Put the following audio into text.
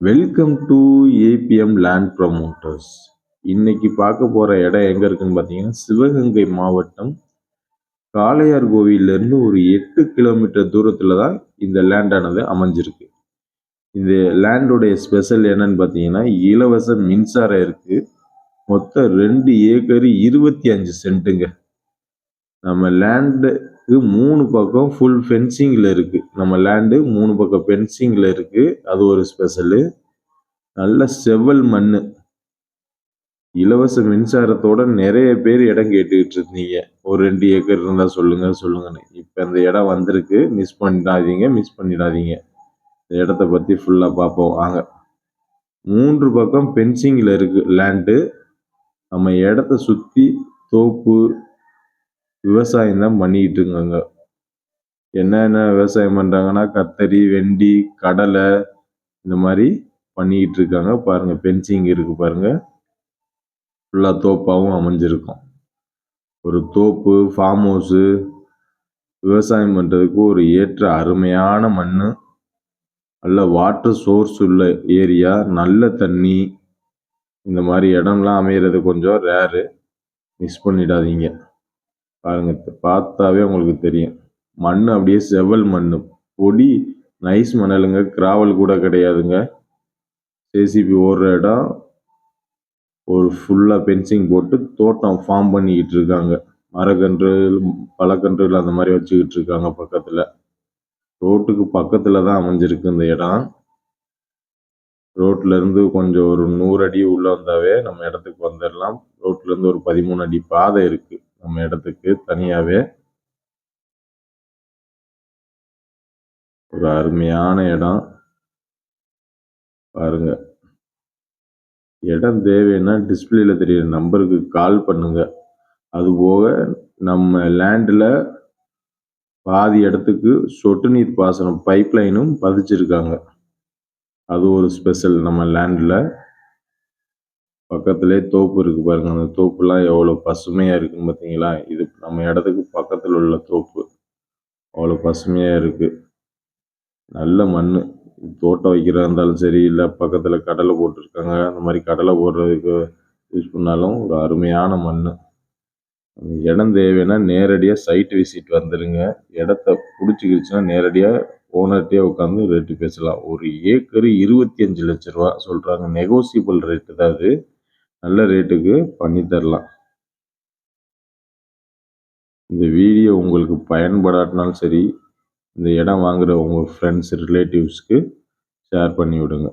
Welcome to APM land promoters இன்னைக்கு பார்க்க போகிற இடம் எங்கே இருக்குன்னு பார்த்தீங்கன்னா சிவகங்கை மாவட்டம் காளையார் கோவிலேருந்து ஒரு எட்டு கிலோமீட்டர் தூரத்தில் தான் இந்த லேண்டானது அமைஞ்சிருக்கு. இந்த லேண்டுடைய ஸ்பெஷல் என்னன்னு பார்த்தீங்கன்னா இலவச மின்சாரம் இருக்குது மொத்தம் ரெண்டு ஏக்கர் இருபத்தி அஞ்சு சென்ட்டுங்க. நம்ம லேண்டுக்கு மூணு பக்கம் ஃபுல் ஃபென்சிங்கில் இருக்குது நம்ம லேண்டு மூணு பக்கம் ஃபென்சிங்கில் இருக்குது அது ஒரு ஸ்பெஷலு நல்ல செவ்வல் மண் இலவச மின்சாரத்தோட நிறைய பேர் இடம் கேட்டுக்கிட்டு இருந்தீங்க. ஒரு ரெண்டு ஏக்கர் இருந்தால் சொல்லுங்க சொல்லுங்கன்னு. இப்போ அந்த இடம் வந்திருக்கு. மிஸ் பண்ணிடாதீங்க மிஸ் பண்ணிடாதீங்க. இந்த இடத்த பற்றி ஃபுல்லாக பார்ப்போம். வாங்க. மூன்று பக்கம் பென்சிங்கில் இருக்குது லேண்டு நம்ம இடத்த சுற்றி தோப்பு விவசாயம் தான் பண்ணிக்கிட்டு இருக்காங்க என்னென்ன விவசாயம் பண்ணுறாங்கன்னா கத்தரி வெண்டி கடலை இந்த மாதிரி பண்ணிக்கிட்டு இருக்காங்க பாருங்கள் பென்சிங் இருக்குது பாருங்கள் ஃபுல்லாக தோப்பாகவும் அமைஞ்சிருக்கும். ஒரு தோப்பு ஃபார்ம் ஹவுஸு விவசாயம் பண்ணுறதுக்கு ஒரு ஏற்ற அருமையான மண் நல்ல வாட்டர் சோர்ஸ் உள்ள ஏரியா நல்ல தண்ணி. இந்த மாதிரி இடம்லாம் அமையிறது கொஞ்சம் ரேரு மிஸ் பண்ணிடாதீங்க. பாருங்க பார்த்தாவே உங்களுக்கு தெரியும். மண் அப்படியே செவல் மண் பொடி நைஸ் மணலுங்க. கிராவல் கூட கிடையாதுங்க. ஜேசிபி ஓடுற இடம். ஒரு ஃபுல்லாக பென்சிங் போட்டு தோட்டம் ஃபார்ம் பண்ணிக்கிட்டு இருக்காங்க. மரக்கன்று பழக்கன்றுகள் அந்த மாதிரி வச்சுக்கிட்டு இருக்காங்க பக்கத்தில். ரோட்டுக்கு பக்கத்தில் தான் அமைஞ்சிருக்கு இந்த இடம். ரோட்ல இருந்து கொஞ்சம் ஒரு நூறு அடி உள்ள வந்தாவே நம்ம இடத்துக்கு வந்துடலாம் ரோட்ல இருந்து ஒரு பதிமூணு அடி பாதை இருக்கு. நம்ம இடத்துக்கு தனியாகவே ஒரு அருமையான இடம். பாருங்க. இடம் தேவைன்னா டிஸ்பிளேல தெரியுற நம்பருக்கு கால் பண்ணுங்க. அது போக நம்ம லேண்டில் பாதி இடத்துக்கு சொட்டு நீர் பாசனம் பைப் லைனும் பதிச்சிருக்காங்க. அது ஒரு ஸ்பெஷல் நம்ம லேண்டில். பக்கத்துலேயே தோப்பு இருக்குது பாருங்கள் அந்த தோப்புலாம் எவ்வளோ பசுமையாக இருக்குன்னு பார்த்தீங்களா இது நம்ம இடத்துக்கு பக்கத்தில் உள்ள தோப்பு. அவ்வளோ பசுமையாக இருக்குது நல்ல மண் தோட்டம் வைக்கிறதா இருந்தாலும் சரி இல்லை பக்கத்தில் கடலை போட்டிருக்காங்க. அந்த மாதிரி கடலை போடுறதுக்கு யூஸ் பண்ணாலும் ஒரு அருமையான மண் இடம் தேவைன்னா நேரடியாக சைட் விசிட் வந்துடுங்க இடத்த பிடிச்சிக்கிடுச்சுன்னா நேரடியாக ஓனர்கிட்டே உட்காந்து ரேட்டு பேசலாம். ஒரு ஏக்கர் இருபத்தி அஞ்சு லட்ச ரூபா சொல்கிறாங்க நெகோசியபிள் ரேட்டு தான் அது. நல்ல ரேட்டுக்கு பண்ணி தரலாம். இந்த வீடியோ உங்களுக்கு பயன்படாட்டினாலும் சரி இந்த இடம் வாங்குகிற உங்கள் ஃப்ரெண்ட்ஸ் ரிலேட்டிவ்ஸ்க்கு ஷேர் பண்ணி விடுங்க